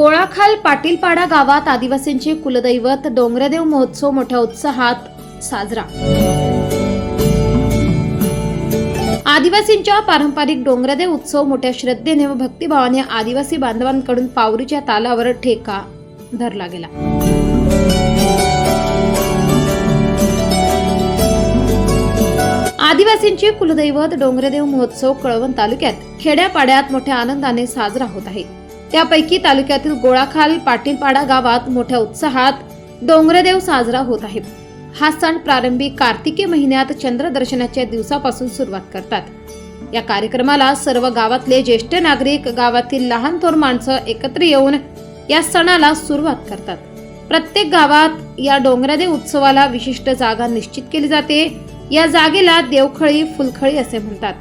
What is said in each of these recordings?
पाटीलपाडा गावात आदिवासींचे कुलदैवत डोंगरदेव महोत्सव मोठ्या उत्साहात साजरा. आदिवासींच्या पारंपरिक डोंगरदेव उत्सव मोठ्या श्रद्धेने व भक्तिभावाने आदिवासी बांधवांकडून पावरीच्या तालावर ठेका धरला गेला. आदिवासींचे कुलदैवत डोंगरदेव महोत्सव कळवण तालुक्यात खेड्यापाड्यात मोठ्या आनंदाने साजरा होत आहे. त्यापैकी तालुक्यातील गोळाखाल पाटीलपाडा गावात मोठ्या उत्साहात डोंगरदेव साजरा होत आहे हा सण प्रारंभी कार्तिकी महिन्यात चंद्रदर्शनाच्या दिवसापासून सुरुवात करतात. या कार्यक्रमाला सर्व गावातले ज्येष्ठ नागरिक गावातील लहान थोर माणसं एकत्र येऊन या सणाला सुरुवात करतात. प्रत्येक गावात या डोंगरादेव उत्सवाला विशिष्ट जागा निश्चित केली जाते. या जागेला देवखळी फुलखळी असे म्हणतात.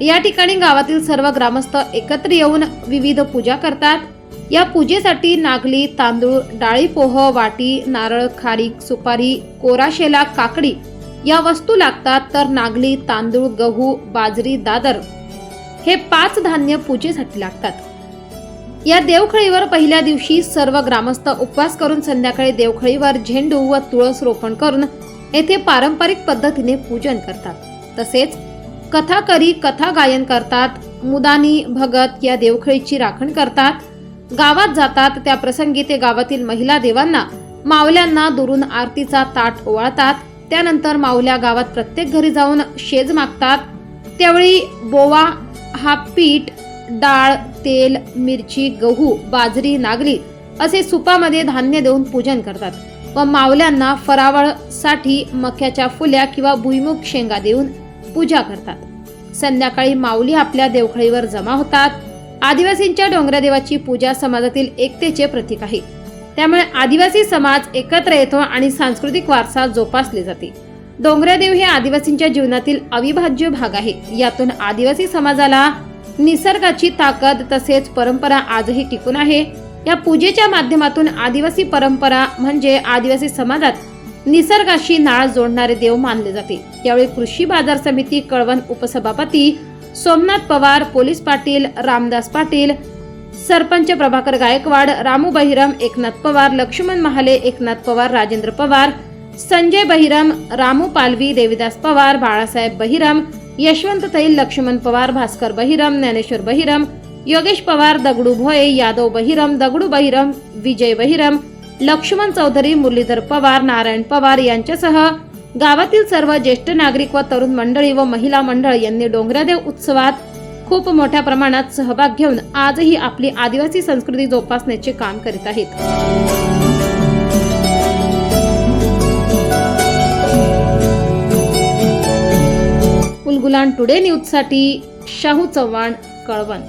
या ठिकाणी गावातील सर्व ग्रामस्थ एकत्र येऊन विविध पूजा करतात. या पूजेसाठी नागली तांदूळ डाळी पोह वाटी नारळ खारीक सुपारी कोराशेला काकडी या वस्तू लागतात तर नागली तांदूळ गहू बाजरी दादर हे पाच धान्य पूजेसाठी लागतात. या देवखळीवर पहिल्या दिवशी सर्व ग्रामस्थ उपवास करून संध्याकाळी देवखळीवर झेंडू व तुळस रोपण करून येथे पारंपरिक पद्धतीने पूजन करतात. तसेच कथाकरी कथा गायन करतात. मुदानी भगत या देवखळीची राखण करतात. गावात जातात त्या प्रसंगी ते गावातील महिला देवांना मावल्यांना दुरून आरतीचा ताट ओवाळतात. त्यानंतर मावल्या गावात प्रत्येक घरी जाऊन शेज मागतात. त्यावेळी बोवा हा पीठ डाळ तेल मिरची गहू बाजरी नागली असे सुपामध्ये धान्य देऊन पूजन करतात व मावल्यांना फरावळसाठी मक्याच्या फुल्या किंवा भुईमुग शेंगा देऊन पूजा करतात. संध्याकाळी माऊली आपल्या देवखळीवर जमा होतात. आदिवासींच्या डोंगरादेवाची पूजा समाजातील एकतेचे प्रतीक आहे. त्यामुळे आदिवासी समाज एकत्र येतो आणि सांस्कृतिक वारसा जोपासले जाते. डोंगरादेव हे आदिवासींच्या जीवनातील अविभाज्य भाग आहे. यातून आदिवासी समाजाला निसर्गाची ताकद तसेच परंपरा आजही टिकून आहे. या पूजेच्या माध्यमातून आदिवासी परंपरा म्हणजे आदिवासी समाजात निसर्गाशी नाळ जोडणारे देव मानले जाते. यावेळी कृषी बाजार समिती कळवण उपसभापती सोमनाथ पवार पोलीस पाटील रामदास पाटील सरपंच प्रभाकर गायकवाड रामू बहिरम एकनाथ पवार लक्ष्मण महाले एकनाथ पवार राजेंद्र पवार संजय बहिरम रामू पालवी देविदास पवार बाळासाहेब बहिरम यशवंत तैल लक्ष्मण पवार भास्कर बहिरम ज्ञानेश्वर बहिरम योगेश पवार दगडू भोये यादव बहिरम दगडू बहिरम विजय बहिरम लक्ष्मण चौधरी मुरलीधर पवार नारायण पवार यांच्यासह गावातील सर्व ज्येष्ठ नागरिक व तरुण मंडळी व महिला मंडळ यांनी डोंगरादेव उत्सवात खूप मोठ्या प्रमाणात सहभाग घेऊन आजही आपली आदिवासी संस्कृती जोपासण्याचे काम करीत आहेत. उलगुलान टुडे न्यूजसाठी शाहू चव्हाण कळवण.